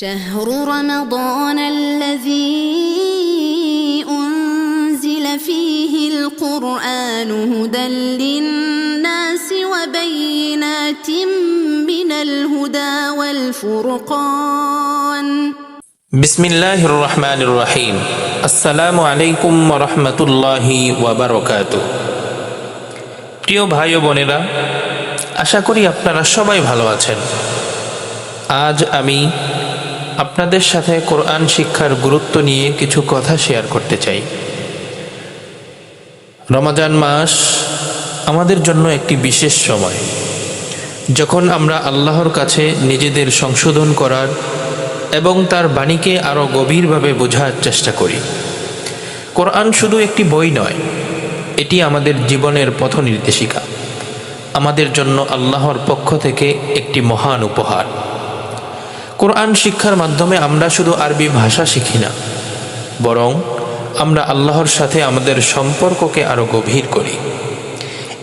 شهر رمضان الذي أنزل فيه القرآن هدى للناس وبينات من الهدى والفرقان বিসমিল্লাহির রহমানির রহিম আসসালামু আলাইকুম রহমতুল্লাহি ওয়াবারকাত প্রিয় ভাই ও বোনেরা আশা করি আপনারা সবাই ভালো আছেন আজ আমি আপনাদের সাথে কোরআন শিক্ষার গুরুত্ব নিয়ে কিছু কথা শেয়ার করতে চাই। রমাজান মাস আমাদের জন্য একটি বিশেষ সময়। যখন আমরা আল্লাহর কাছে নিজেদের সংশোধন করার এবং তার বাণীকে আরও গভীরভাবে বোঝার চেষ্টা করি। কোরআন শুধু একটি বই নয়, এটি আমাদের জীবনের পথ নির্দেশিকা। আমাদের জন্য আল্লাহর পক্ষ থেকে একটি মহান উপহার। কোরআন শিক্ষার মাধ্যমে আমরা শুধু আরবি ভাষা শিখি না, বরং আমরা আল্লাহর সাথে আমাদের সম্পর্ককে আরও গভীর করি।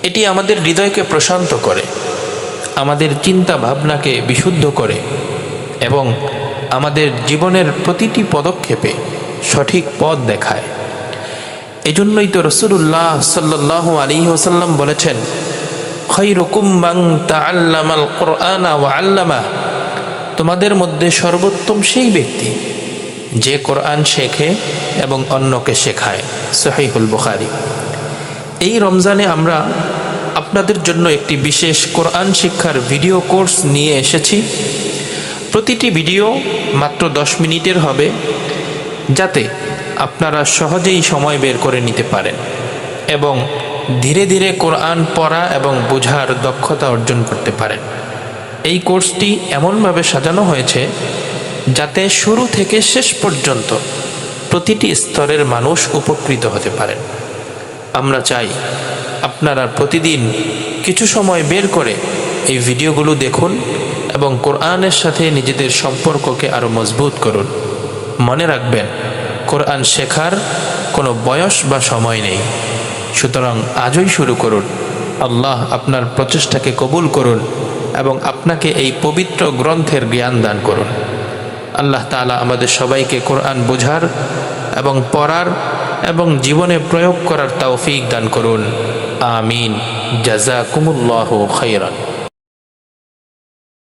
এটি আমাদের হৃদয়কে প্রশান্ত করে, আমাদের চিন্তা ভাবনাকে বিশুদ্ধ করে এবং আমাদের জীবনের প্রতিটি পদক্ষেপে সঠিক পথ দেখায়। এজন্যই তো রসুল্লাহ সাল্লাহ আলী ওসাল্লাম বলেছেন, খৈরকুম মাং তাআল্লামাল কোরআনা ওয়া আল্লামা তোমাদের মধ্যে সর্বোত্তম সেই ব্যক্তি যে কোরআন শেখে এবং অন্যকে শেখায়। সহিহুল বুখারি। এই রমজানে আমরা আপনাদের জন্য একটি বিশেষ কোরআন শিক্ষার ভিডিও কোর্স নিয়ে এসেছি। প্রতিটি ভিডিও মাত্র দশ মিনিটের হবে, যাতে আপনারা সহজেই সময় বের করে নিতে পারেন এবং ধীরে ধীরে কোরআন পড়া এবং বোঝার দক্ষতা অর্জন করতে পারেন। এই কোর্সটি এমনভাবে সাজানো হয়েছে যাতে শুরু থেকে শেষ পর্যন্ত প্রতিটি স্তরের মানুষ উপকৃত হতে পারেন। আমরা চাই আপনারা প্রতিদিন কিছু সময় বের করে এই ভিডিওগুলো দেখুন এবং কোরআনের সাথে নিজেদের সম্পর্ককে আরও মজবুত করুন। মনে রাখবেন, কোরআন শেখার কোনো বয়স বা সময় নেই। সুতরাং আজই শুরু করুন। আল্লাহ আপনার প্রচেষ্টাকে কবুল করুন। এবং আপনাকে এই পবিত্র গ্রন্থের জ্ঞান দান করুন। আল্লাহ তালা আমাদের সবাইকে কোরআন বোঝার এবং পড়ার এবং জীবনে প্রয়োগ করার তৌফিক দান করুন। আমিন। জাজা কুমুল্লাহ খৈরান